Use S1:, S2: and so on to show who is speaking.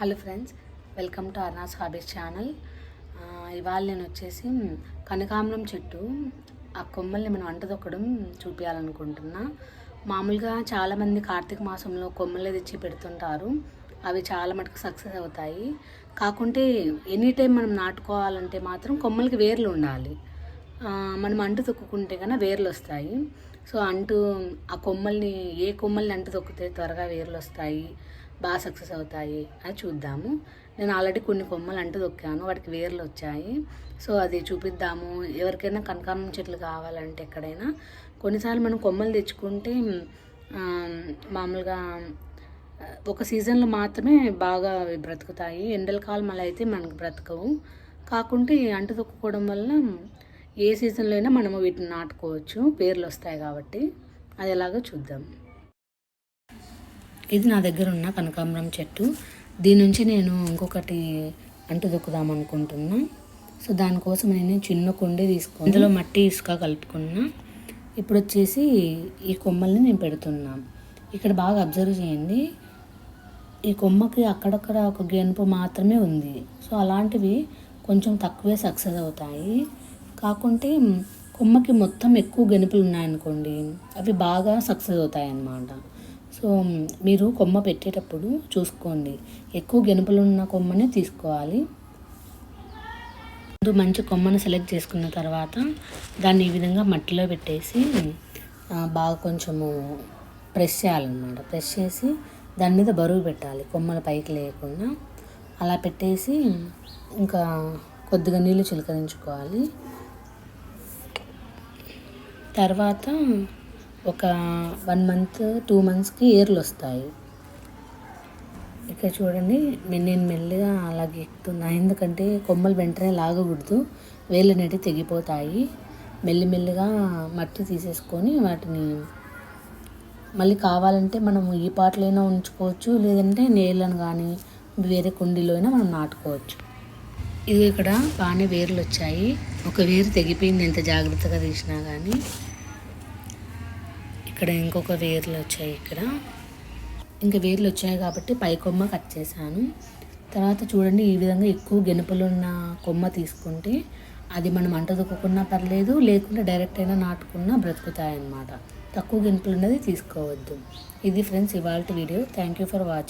S1: Hello friends welcome to అర్నాస్ hobbies channel. ఇవాళ నేను వచ్చేసి కనకాంబరం చెట్టు ఆ కొమ్మల్ని మనం అంట తొక్కడం చూపించాలనుకుంటున్నా మామూలుగా చాలామంది కార్తీక మాసంలో కొమ్మలు తెచ్చి పెడుతుంటారు. అవి చాలా మటుకు సక్సెస్ అవుతాయి. కాకుంటే ఎనీ టైం మనం నాటుకోవాలంటే మాత్రం కొమ్మలకి వేర్లు ఉండాలి. మనం అంటు తొక్కుకుంటే కన్నా వేర్లు వస్తాయి. సో అంటూ ఆ కొమ్మల్ని ఏ కొమ్మల్ని అంటు తొక్కితే త్వరగా వేర్లు వస్తాయి. బాగా సక్సెస్ అవుతాయి అని చూద్దాము. నేను ఆల్రెడీ కొన్ని కొమ్మలు అంటూ తొక్కాను వాటికి వేర్లు వచ్చాయి. సో అది చూపిద్దాము. ఎవరికైనా కనకాంబరం చెట్లు కావాలంటే ఎక్కడైనా. కొన్నిసార్లు మనం కొమ్మలు తెచ్చుకుంటే మామూలుగా ఒక సీజన్లో మాత్రమే బాగా అవి బ్రతుకుతాయి. ఎండల కాలం అలా అయితే మనకు బ్రతకవు. కాకుంటే అంటు తొక్కుకోవడం వల్ల ఏ సీజన్లో అయినా మనము వీటిని నాటుకోవచ్చు. పేర్లు వస్తాయి కాబట్టి. అది ఎలాగో చూద్దాం. ఇది నా దగ్గర ఉన్న కనకాంబరం చెట్టు. దీని నుంచి నేను ఇంకొకటి అంటు దొక్కుదాం అనుకుంటున్నా సో దానికోసం నేను చిన్న కొండే తీసుకుని అందులో మట్టి ఇసుక కలుపుకున్నా. ఇప్పుడు వచ్చేసి ఈ కొమ్మల్ని నేను పెడుతున్నా. ఇక్కడ బాగా అబ్జర్వ్ చేయండి. ఈ కొమ్మకి అక్కడక్కడ ఒక గెనుపు మాత్రమే ఉంది. సో అలాంటివి కొంచెం తక్కువే సక్సెస్ అవుతాయి. కాకుంటే కొమ్మకి మొత్తం ఎక్కువ గెనుపులు ఉన్నాయనుకోండి అవి బాగా సక్సెస్ అవుతాయి అన్నమాట సో మీరు కొమ్మ పెట్టేటప్పుడు చూసుకోండి. ఎక్కువ గెనుపులు ఉన్న కొమ్మనే తీసుకోవాలి. ముందు మంచి కొమ్మను సెలెక్ట్ చేసుకున్న తర్వాత దాన్ని ఈ విధంగా మట్టిలో పెట్టేసి బాగా కొంచెము ప్రెస్ చేయాలన్నమాట. ప్రెస్ చేసి దాని మీద బరువు పెట్టాలి. కొమ్మలు పైకి లేకుండా అలా పెట్టేసి ఇంకా కొద్దిగా నీళ్ళు చిలకరించుకోవాలి. తర్వాత ఒక వన్ మంత్ టూ మంత్స్కి ఏర్లు వస్తాయి ఇక్కడ చూడండి నేను మెల్లిగా అలాగే ఎక్కుతున్నా. ఎందుకంటే కొమ్మలు వెంటనే లాగకూడదు. వేళ్ళు అనేటివి తెగిపోతాయి. మెల్లిమెల్లిగా మట్టి తీసేసుకొని వాటిని మళ్ళీ కావాలంటే మనం ఈ పాటలైనా ఉంచుకోవచ్చు. లేదంటే నేలను కానీ వేరే కుండీలో అయినా మనం నాటుకోవచ్చు. ఇది ఇక్కడ బాగానే వేర్లు వచ్చాయి ఒక వేరు తెగిపోయింది. ఎంత జాగ్రత్తగా తీసినా కానీ ఇక్కడ ఇంకొక వేర్లు వచ్చాయి ఇక్కడ. ఇంకా వేర్లు వచ్చాయి కాబట్టి పై కొమ్మ కట్ చేశాను. తర్వాత చూడండి ఈ విధంగా ఎక్కువ గెనుపులు ఉన్న కొమ్మ తీసుకుంటే అది మనం అంట దుక్కుకున్నా పర్లేదు లేకుండా డైరెక్ట్ అయినా నాటుకున్నా బ్రతుకుతాయన్నమాట. తక్కువ గెనుపులు ఉన్నది తీసుకోవద్దు. ఇది ఫ్రెండ్స్ ఇవాళ video. Thank you for watching